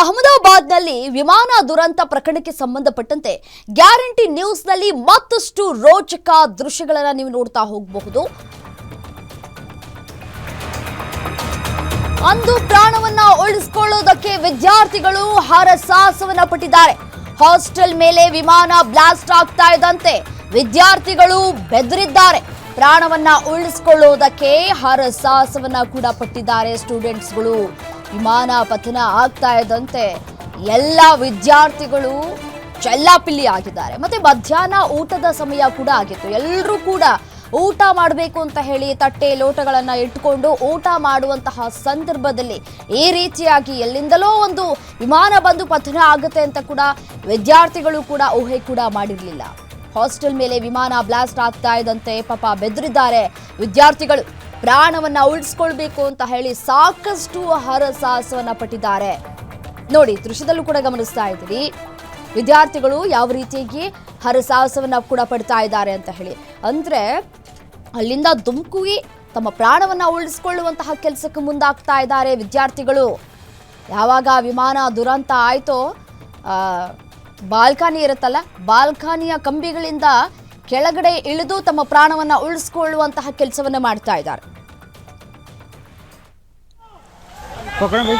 ಅಹಮದಾಬಾದ್ನಲ್ಲಿ ವಿಮಾನ ದುರಂತ ಪ್ರಕರಣಕ್ಕೆ ಸಂಬಂಧಪಟ್ಟಂತೆ ಗ್ಯಾರಂಟಿ ನ್ಯೂಸ್ನಲ್ಲಿ ಮತ್ತಷ್ಟು ರೋಚಕ ದೃಶ್ಯಗಳನ್ನ ನೀವು ನೋಡ್ತಾ ಹೋಗಬಹುದು. ಅಂದು ಪ್ರಾಣವನ್ನ ಉಳಿಸಿಕೊಳ್ಳುವುದಕ್ಕೆ ವಿದ್ಯಾರ್ಥಿಗಳು ಹರಸಾಹಸವನ್ನ ಪಟ್ಟಿದ್ದಾರೆ. ಹಾಸ್ಟೆಲ್ ಮೇಲೆ ವಿಮಾನ ಬ್ಲಾಸ್ಟ್ ಆಗ್ತಾ ಇದ್ದಂತೆ ವಿದ್ಯಾರ್ಥಿಗಳು ಬೆದರಿದ್ದಾರೆ. ಪ್ರಾಣವನ್ನ ಉಳಿಸಿಕೊಳ್ಳೋದಕ್ಕೆ ಹರಸಾಹಸವನ್ನ ಕೂಡ ಪಟ್ಟಿದ್ದಾರೆ ಸ್ಟೂಡೆಂಟ್ಸ್ಗಳು. ವಿಮಾನ ಪತನ ಆಗ್ತಾ ಇದ್ದಂತೆ ಎಲ್ಲ ವಿದ್ಯಾರ್ಥಿಗಳು ಚೆಲ್ಲಾಪಿಲ್ಲಿ ಆಗಿದ್ದಾರೆ ಮತ್ತೆ ಮಧ್ಯಾಹ್ನ ಊಟದ ಸಮಯ ಕೂಡ ಆಗಿತ್ತು. ಎಲ್ಲರೂ ಕೂಡ ಊಟ ಮಾಡಬೇಕು ಅಂತ ಹೇಳಿ ತಟ್ಟೆ ಲೋಟಗಳನ್ನು ಇಟ್ಟುಕೊಂಡು ಊಟ ಮಾಡುವಂತಹ ಸಂದರ್ಭದಲ್ಲಿ ಈ ರೀತಿಯಾಗಿ ಎಲ್ಲಿಂದಲೋ ಒಂದು ವಿಮಾನ ಬಂದು ಪತನ ಆಗುತ್ತೆ ಅಂತ ಕೂಡ ವಿದ್ಯಾರ್ಥಿಗಳು ಕೂಡ ಊಹೆ ಕೂಡ ಮಾಡಿರಲಿಲ್ಲ. ಹಾಸ್ಟೆಲ್ ಮೇಲೆ ವಿಮಾನ ಬ್ಲಾಸ್ಟ್ ಆಗ್ತಾ ಇದ್ದಂತೆ ಪಾಪ ಬೆದರಿದ್ದಾರೆ ವಿದ್ಯಾರ್ಥಿಗಳು. ಪ್ರಾಣವನ್ನ ಉಳಿಸ್ಕೊಳ್ಬೇಕು ಅಂತ ಹೇಳಿ ಸಾಕಷ್ಟು ಹರಸಾಹಸವನ್ನ ಪಟ್ಟಿದ್ದಾರೆ. ನೋಡಿ, ದೃಶ್ಯದಲ್ಲೂ ಕೂಡ ಗಮನಿಸ್ತಾ ಇದ್ದೀರಿ. ವಿದ್ಯಾರ್ಥಿಗಳು ಯಾವ ರೀತಿಯಾಗಿ ಹರಸಾಹಸವನ್ನ ಕೂಡ ಪಡ್ತಾ ಇದ್ದಾರೆ ಅಂತ ಹೇಳಿ. ಅಂದ್ರೆ, ಅಲ್ಲಿಂದ ಧುಮುಕುಗಿ ತಮ್ಮ ಪ್ರಾಣವನ್ನ ಉಳಿಸ್ಕೊಳ್ಳುವಂತಹ ಕೆಲಸಕ್ಕೆ ಮುಂದಾಗ್ತಾ ಇದ್ದಾರೆ ವಿದ್ಯಾರ್ಥಿಗಳು. ಯಾವಾಗ ವಿಮಾನ ದುರಂತ ಆಯ್ತೋ ಬಾಲ್ಕನಿ ಇರುತ್ತಲ್ಲ, ಬಾಲ್ಕಾನಿಯ ಕಂಬಿಗಳಿಂದ ಕೆಳಗಡೆ ಇಳಿದು ತಮ್ಮ ಪ್ರಾಣವನ್ನ ಉಳಿಸ್ಕೊಳ್ಳುವಂತಹ ಕೆಲಸವನ್ನ ಮಾಡ್ತಾ ಇದ್ದಾರೆ पकड़ो भाई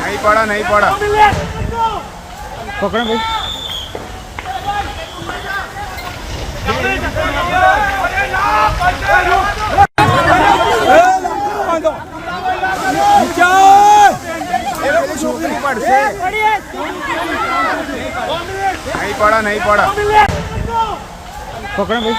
नहीं पड़ा नहीं पड़ा पकड़ो भाई છોકરી પડશે. નહીં પડા નહીં પડા. પકડો ભાઈ.